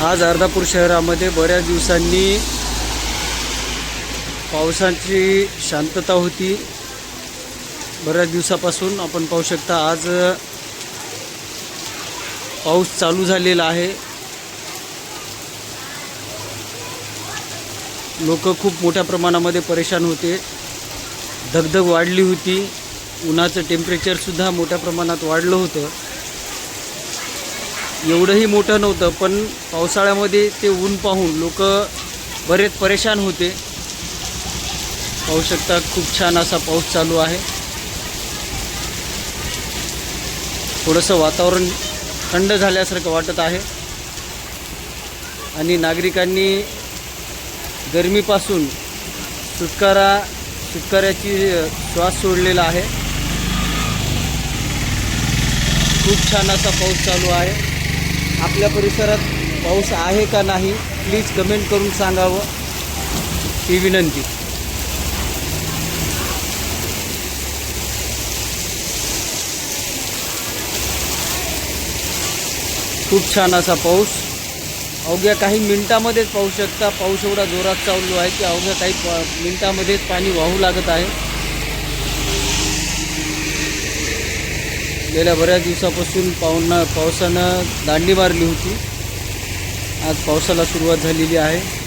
आज अर्धापूर शहरामध्ये बऱ्याच दिवसांनी पावसाची शांतता होती. बऱ्याच दिवसापासून आपण पाहू शकता आज पाऊस चालू झालेला आहे. लोक खूप मोठ्या प्रमाणामध्ये परेशान होते. धगधग वाढली होती. उन्हाचं टेम्परेचरसुद्धा मोठ्या प्रमाणात वाढलं होतं. एवढंही मोठं नव्हतं पण पावसाळ्यामध्ये ते ऊन पाहून लोक बरेच परेशान होते. पाहू शकता खूप छान असा पाऊस चालू आहे. थोडंसं वातावरण थंड झाल्यासारखं वाटत आहे. आणि नागरिकांनी गरमीपासून सुटकारा सुटकाऱ्याची श्वास सोडलेला आहे. खूप छान असा पाऊस चालू आहे. आपल्या परिसरात पाऊस आहे का नाही प्लीज कमेंट करून सांगावं. ही विनंती. खूप छान असा पाऊस. अवघ्या काही मिनिटामध्येच पाहू शकता. पाऊस एवढा जोरात चालू आहे की अवघ्या काही प- मिनिटामध्येच पाणी वाहू लागत आहे. गेल्या बऱ्याच दिवसापासून पावना पावसानं दांडी मारली होती. आज पावसाला सुरुवात झालेली आहे.